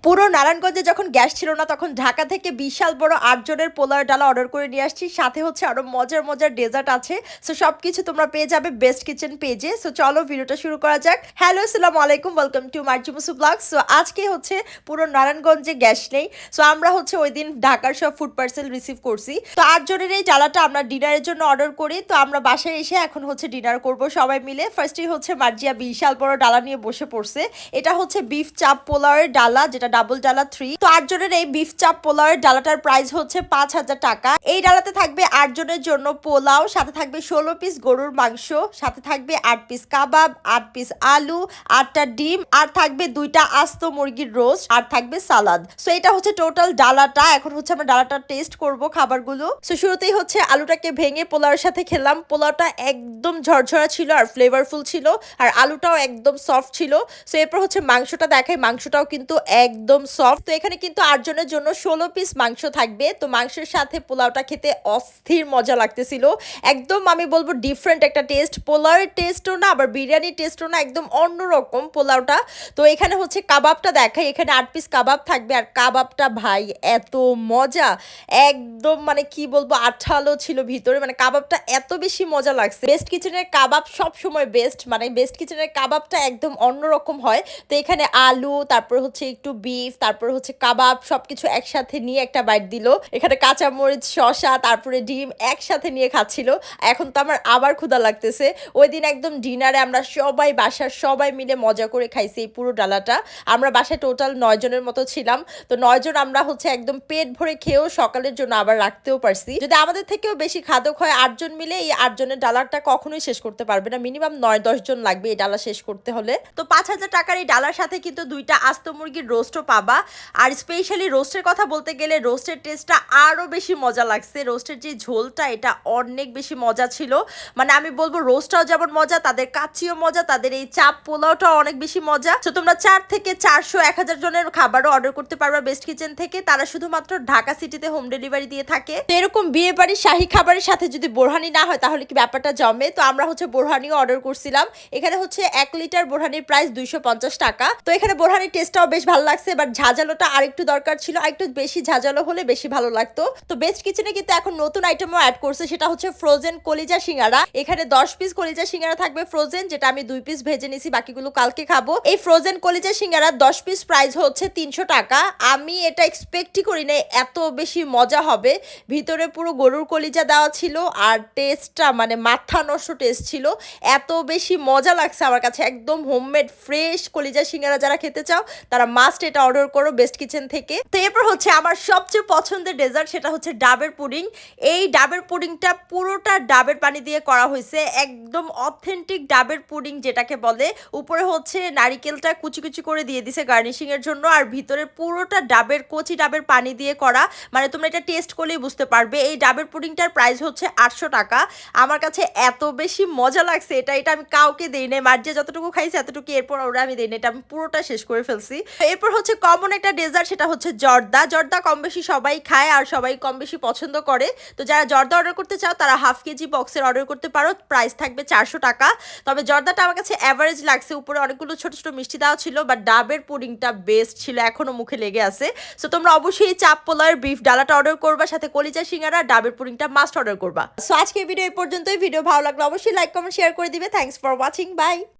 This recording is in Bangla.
pour পুরো নারায়ণগঞ্জে যখন গ্যাস ছিল না, তখন ঢাকা থেকে বিশাল বড় আটজনের পোলার ডালা অর্ডার করে নিয়ে আসছি। সাথে হচ্ছে আরও মজার মজার ডেজার্ট আছে। সো সবকিছু তোমরা পেয়ে যাবে বেস্ট কিচেন পেজে সো চলো ভিডিওটা শুরু করা যাক। হ্যালো আসসালামু আলাইকুম। ওয়েলকাম টু মার্জিমুসু ব্লগ সো আজকে হচ্ছে পুরো নারায়ণগঞ্জে গ্যাস নেই। সো আমরা হচ্ছে ওই দিন ঢাকার সব ফুড পার্সেল রিসিভ করছি। তো আটজনের এই ডালাটা আমরা ডিনারের জন্য অর্ডার করি। তো আমরা বাসায় এসে এখন হচ্ছে ডিনার করব সবাই মিলে। ফার্স্টেই হচ্ছে মার্জিয়া বিশাল বড় ডালা নিয়ে বসে পড়ছে। এটা হচ্ছে বিফ চাপ পোলাওয়ের ডালা, যেটা ডাবল ডালা থ্রি তো আটজনের এই বিফ চাপ পোলাওয়ের ডালাটার প্রাইস হচ্ছে পাঁচ হাজার টাকা। এই ডালাতে থাকবে আটজনের জন্য পোলাও, সাথে থাকবে ষোলো পিস গরুর মাংস, সাথে থাকবে আট পিস কাবাব, আট পিস আলু, আটটা ডিম, আর থাকবে দুইটা আস্ত মুরগির রোস্ট আর থাকবে সালাদ সো এটা হচ্ছে টোটাল ডালাটা। এখন হচ্ছে আমরা ডালাটা টেস্ট করব খাবারগুলো। সো শুরুতেই হচ্ছে আলুটাকে ভেঙে পোলাওয়ের সাথে খেলাম। পোলাওটা একদম ঝরঝরা ছিল আর ফ্লেভারফুল ছিল, আর আলুটাও একদম সফট ছিল। সো এরপর হচ্ছে মাংসটা দেখাই। মাংসটাও কিন্তু একদম সফট তো এখানে কিন্তু আটজনের জন্য ষোলো পিস মাংস থাকবে। তো মাংসের সাথে পোলাওটা খেতে অস্থির মজা লাগতেছিল। একদম আমি বলব ডিফারেন্ট একটা টেস্ট পোলাওয়ের টেস্টও না, আবার বিরিয়ানির টেস্টও না, একদম অন্যরকম পোলাওটা। তো এখানে হচ্ছে কাবাবটা দেখাই। এখানে আট পিস কাবাব থাকবে। আর কাবাবটা ভাই, এত মজা। একদম মানে কি বলব, আঠালো ছিল ভিতরে। মানে কাবাবটা এত বেশি মজা লাগছে। বেস্ট কিচেনের কাবাব সব সময় বেস্ট মানে বেস্ট কিচেনের কাবাবটা একদম অন্যরকম হয়। তো এখানে আলু, তারপর হচ্ছে একটু বিফ তারপর হচ্ছে কাবাব সবকিছু একসাথে নিয়ে একটা বাইট দিল। এখানে কাঁচামরিচ, শসা, তারপরে ডিম একসাথে নিয়ে খাচ্ছিল। এখন তো আমার আবার ক্ষুধা লাগতেছে। ওই দিন একদম ডিনারে আমরা সবাই বাসার সবাই মিলে মজা করে খাইছি এই পুরো ডালাটা। আমরা বাসায় টোটাল নয় জনের মতো ছিলাম। তো নয় জন আমরা হচ্ছে একদম পেট ভরে খেয়েও সকালের জন্য আবার রাখতেও পারছি। যদি আমাদের থেকেও বেশি খাদক হয় আটজন মিলে এই আটজনের ডালারটা কখনোই শেষ করতে পারবে না। মিনিমাম নয়, দশ জন লাগবে এই ডালা শেষ করতে হলে। তো পাঁচ হাজার টাকার এই ডালার সাথে কিন্তু দুইটা আস্ত মুরগির রোস্টও পাবা আর স্পেশালি রোস্টের কথা বলতে গেলে রোস্টের টেস্টটা আরও বেশি মজা লাগছে। রোস্টের যে ঝোলটা, এটা অনেক বেশি মজা ছিল। মানে আমি বলব রোস্টটাও যেমন মজা, তাদের কাচ্চিও মজা, তাদের এই চাপ পোলাওটাও অনেক বেশি মজা। তো তোমরা চার থেকে চারশো, এক হাজার জনের খাবারও অর্ডার করতে পারবা বেস্ট কিচেন থেকে। তারা শুধুমাত্র ঢাকা সিটিতে হোম ডেলিভারি দিয়ে থাকে। তো এরকম বিয়ে বাড়ির শাহী খাবারের সাথে যদি বোরহানি না হয়, তাহলে কি ব্যাপারটা জমে? তো আমরা হচ্ছে বোরহানিও অর্ডার করছিলাম। এখানে হচ্ছে এক লিটার বোরহানির প্রাইস দুইশো পঞ্চাশ টাকা। তো এখানে বোরহানির টেস্টটাও বেশ ভালো লাগছে। বাট ঝাঁঝালোটা আরেকটু দরকার ছিল, আরেকটু বেশি ঝাঁঝালো হলে বেশি ভালো লাগতো। তো বেস্ট কিচেনে কিন্তু এখন নতুন আইটেমও অ্যাড করছে, সেটা হচ্ছে ফ্রোজেন কলিজা সিঙ্গারা। এখানে দশ পিস কলিজা সিঙ্গারা থাকবে ফ্রোজেন যেটা আমি দুই পিস ভেজে নিছি, বাকিগুলো কালকে খাব। এই ফ্রোজেন কলিজা সিঙ্গারা দশ পিস প্রাইস হচ্ছে তিনশো টাকা। আমি এটা এক্সপেক্টই করি না এত বেশি মজা হবে। ভিতরে পুরো গরুর কলিজা দেওয়া ছিল, আর টেস্টটা মানে মাথা নষ্ট টেস্ট ছিল। এত বেশি মজা লাগছে আমার কাছে, একদম হোমমেড ফ্রেশ কলিজা সিঙ্গারা যারা খেতে চাও, তারা মাস্ট এটা অর্ডার করো বেস্ট কিচেন থেকে। তো এরপর হচ্ছে আমার সবচেয়ে পছন্দের ডেজার্ট সেটা হচ্ছে ডাবের পুডিং। এই ডাবের পুডিংটা পুরোটা ডাবের পানি দিয়ে করা হয়েছে। একদম অথেন্টিক ডাবের পুডিং যেটাকে বলে। উপরে হচ্ছে নারিকেলটা কুচি কুচি করে দিয়ে দিছে গার্নিশিং এর জন্য। আর ভিতরে পুরোটা ডাবের, কচি ডাবের পানি দিয়ে করা। মানে তোমরা এটা টেস্ট করলেই বুঝতে পারবে। এই ডাবের পুডিংটার প্রাইস হচ্ছে আটশো টাকা। আমার কাছে এত বেশি মজা লাগছে এটা। এটা আমি কাউকে দেই নাই। মার্জিয়া যতটুকু খাইছি এতটুকু এরপর ওরা আমি দেই না এটা আমি পুরোটা শেষ করে ফেলছি। এরপর হচ্ছে কমন একটা ডেজার্ট সেটা হচ্ছে জর্দা। জর্দা কম বেশি সবাই খায় আর সবাই কম বেশি পছন্দ করে। তো যারা জর্দা অর্ডার করতে চাও, তারা হাফ কেজি বক্সের অর্ডার করতে পারো। প্রাইস থাকবে চারশো টাকা। তবে জর্দাটা আমার কাছে অ্যাভারেজ লাগছে। উপরে অনেকগুলো ছোট ছোট মিষ্টি দেওয়া ছিল বাট ডাবের পুডিংটা বেস্ট ছিল এখনও মুখে লেগে আছে। সো তোমরা অবশ্যই চাপ পোলার বিফ ডালাটা অর্ডার করবা, সাথে কলিজা, সিঙ্গারা, ডাবের পুডিংটা মাস্ট অর্ডার করবা। সো আজকে ভিডিও এই পর্যন্তই। ভিডিও ভালো লাগল অবশ্যই লাইক কমেন্ট শেয়ার করে দিবে। Thanks for watching by